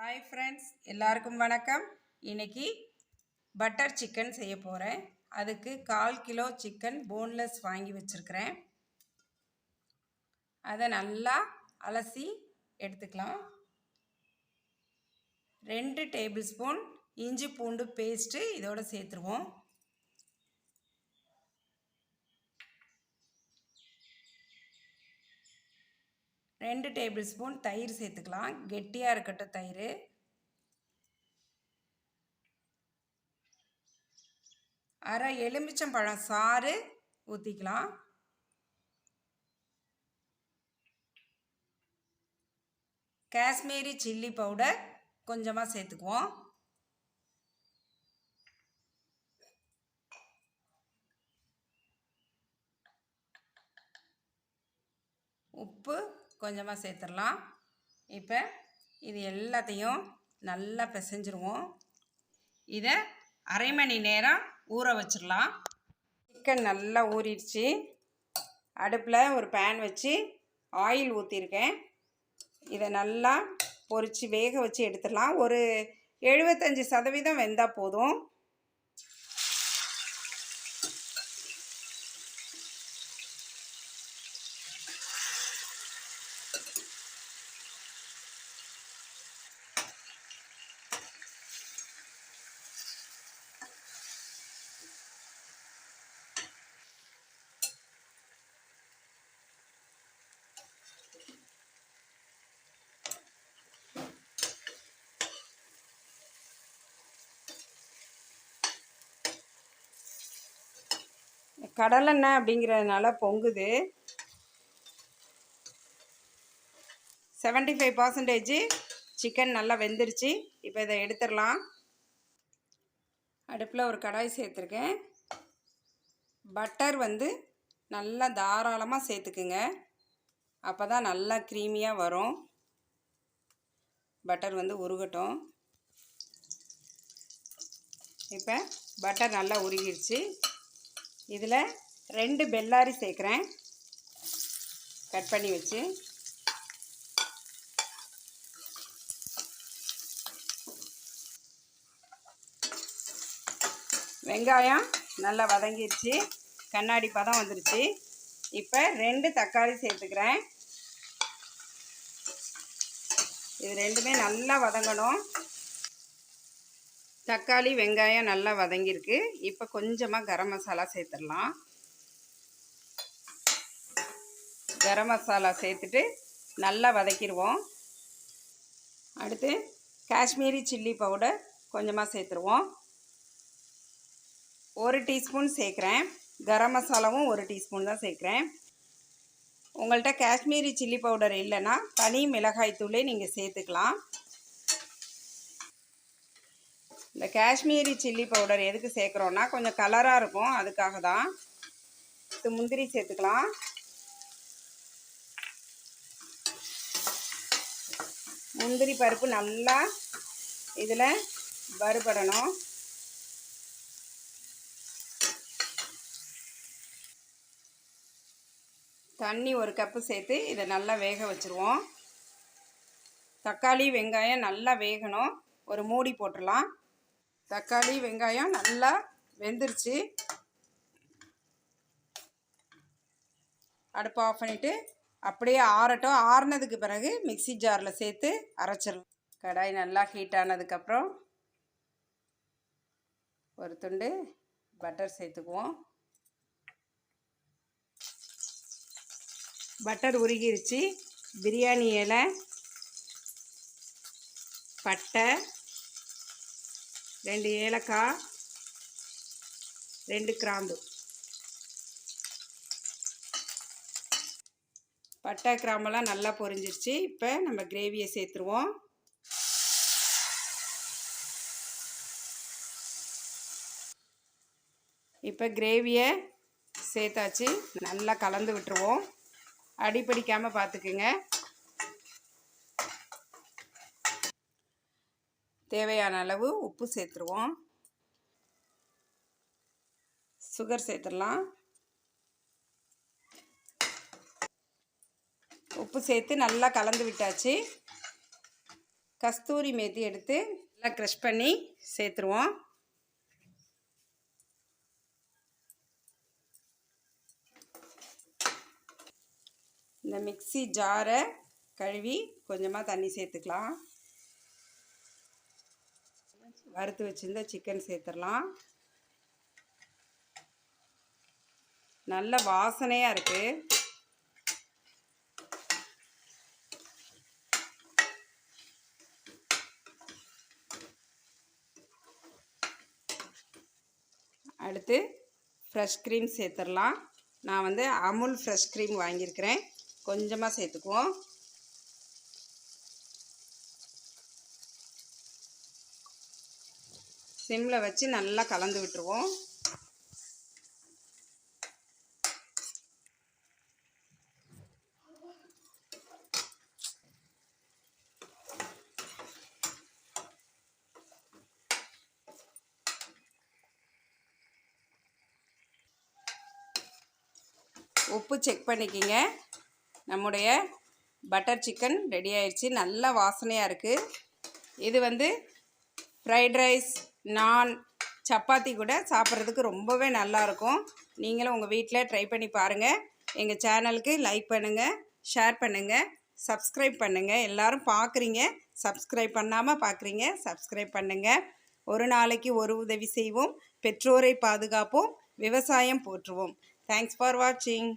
Hi friends எல்லாருக்கும் வணக்கம். இன்றைக்கி பட்டர் சிக்கன் செய்ய போகிறேன் அதுக்கு கால் கிலோ சிக்கன் போன்லெஸ் வாங்கி வச்சுருக்கிறேன். அதை நல்லா அலசி எடுத்துக்கலாம். ரெண்டு டேபிள் ஸ்பூன் இஞ்சி பூண்டு பேஸ்ட்டு இதோடு சேர்த்துருவோம். ரெண்டு டேபிள் ஸ்பூன் தயிர் சேர்த்துக்கலாம். கெட்டியாக இருக்கட்டும் தயிர். அரை எலுமிச்சம்பழம் சாறு ஊற்றிக்கலாம் காஷ்மீரி சில்லி பவுடர் கொஞ்சமாக சேர்த்துக்குவோம். உப்பு கொஞ்சமாக சேர்த்துடலாம். இப்போ இது எல்லாத்தையும் நல்லா பிசைஞ்சிருவோம். இதை அரை மணி நேரம் ஊற வச்சிடலாம். சிக்கன் நல்லா ஊறிடுச்சு. அடுப்பில் ஒரு பேன் வச்சு ஆயில் ஊற்றிருக்கேன் இதை நல்லா பொறிச்சு வேக வச்சு எடுத்துடலாம். ஒரு எழுபத்தஞ்சி சதவீதம் வெந்தால் போதும். கடலெண்ணெய் அப்படிங்கிறதுனால பொங்குது. செவன்ட்டி ஃபைவ் பர்சன்டேஜ் சிக்கன் நல்லா வெந்துருச்சு. இப்போ இதை எடுத்துடலாம். அடுப்பில் ஒரு கடாய் சேர்த்துருக்கேன். பட்டர் வந்து நல்லா தாராளமாக சேர்த்துக்குங்க. அப்போ தான் நல்லா க்ரீமியாக வரும். பட்டர் வந்து உருகட்டும். இப்போ பட்டர் நல்லா உருகிடுச்சு இதில் ரெண்டு பெல்லாரி சேர்க்குறேன். கட் பண்ணி வச்சு. வெங்காயம் நல்லா வதங்கிடுச்சு கண்ணாடி பதம் வந்துருச்சு. இப்போ ரெண்டு தக்காளி சேர்த்துக்கிறேன். இது ரெண்டுமே நல்லா வதங்கணும். தக்காளி வெங்காயம் நல்லா வதங்கியிருக்கு. இப்போ கொஞ்சமாக கரம் மசாலா சேர்த்துடலாம். கரம் மசாலா சேர்த்துட்டு நல்லா வதக்கிடுவோம். அடுத்து காஷ்மீரி சில்லி பவுடர் கொஞ்சமாக சேர்த்துருவோம். ஒரு டீஸ்பூன் சேர்க்குறேன். கரம் மசாலாவும் ஒரு டீஸ்பூன் தான் சேர்க்குறேன். உங்கள்கிட்ட காஷ்மீரி சில்லி பவுடர் இல்லைன்னா தனி மிளகாய் தூளே நீங்கள் சேர்த்துக்கலாம். இந்த காஷ்மீரி சில்லி பவுடர் எதுக்கு சேர்க்குறோன்னா கொஞ்சம் கலராக இருக்கும். அதுக்காக தான் இது முந்திரி சேர்த்துக்கலாம். முந்திரி பருப்பு நல்லா இதில் வறுபடணும். தண்ணி ஒரு கப்பு சேர்த்து இதை நல்லா வேக வச்சுருவோம். தக்காளி வெங்காயம் நல்லா வேகணும். ஒரு மூடி போட்டுடலாம். தக்காளி வெங்காயம் நல்லா வெந்துருச்சு. அடுப்பு ஆஃப் பண்ணிவிட்டு அப்படியே ஆறட்டும். ஆறுனதுக்கு பிறகு மிக்சி ஜாரில் சேர்த்து அரைச்சிடலாம். கடாய் நல்லா ஹீட் ஆனதுக்கப்புறம் ஒரு துண்டு பட்டர் சேர்த்துக்குவோம். பட்டர் உருகிருச்சு. பிரியாணி இலை பட்டை ரெண்டு ஏலக்காய் ரெண்டு கிராம்பு. பட்டை கிராம்பெல்லாம் நல்லா பொரிஞ்சிருச்சு. இப்போ நம்ம கிரேவியை சேர்த்துருவோம். இப்போ கிரேவியை சேர்த்தாச்சு. நல்லா கலந்து விட்டுருவோம். அடிப்பிடிக்காமல் பார்த்துக்குங்க. தேவையான அளவு உப்பு சேர்த்துருவோம். சுகர் சேர்த்துடலாம். உப்பு சேர்த்து நல்லா கலந்து விட்டாச்சு. கஸ்தூரி மேத்தி எடுத்து நல்லா க்ரஷ் பண்ணி சேர்த்துருவோம். இந்த மிக்ஸி ஜாரை கழுவி கொஞ்சமாக தண்ணி சேர்த்துக்கலாம். வறுத்து வச்சுருந்த சிக்கன் சேர்த்துடலாம். நல்ல வாசனையாக இருக்குது அடுத்து ஃப்ரெஷ் க்ரீம் சேர்த்துடலாம். நான் வந்து அமுல் ஃப்ரெஷ் க்ரீம் வாங்கியிருக்கிறேன். கொஞ்சமாக சேர்த்துக்குவோம். சிம்மில் வச்சு நல்லா கலந்து விட்டுருவோம். உப்பு செக் பண்ணிக்கிங்க. நம்முடைய பட்டர் சிக்கன் ரெடி ஆயிடுச்சு நல்ல வாசனையாக இருக்குது இது வந்து ஃப்ரைட் ரைஸ் நான் சப்பாத்தி கூட சாப்பிட்றதுக்கு ரொம்பவே நல்லாயிருக்கும். நீங்களும் உங்கள் வீட்டில் ட்ரை பண்ணி பாருங்கள் எங்கள் சேனலுக்கு லைக் பண்ணுங்கள் ஷேர் பண்ணுங்கள் சப்ஸ்கிரைப் பண்ணுங்கள் எல்லோரும் பார்க்குறீங்க சப்ஸ்கிரைப் பண்ணாமல் பார்க்குறீங்க சப்ஸ்கிரைப் பண்ணுங்கள் ஒரு நாளைக்கு ஒரு உதவி செய்வோம். பெற்றோரை பாதுகாப்போம் விவசாயம் போற்றுவோம். தேங்க்ஸ் ஃபார் வாட்சிங்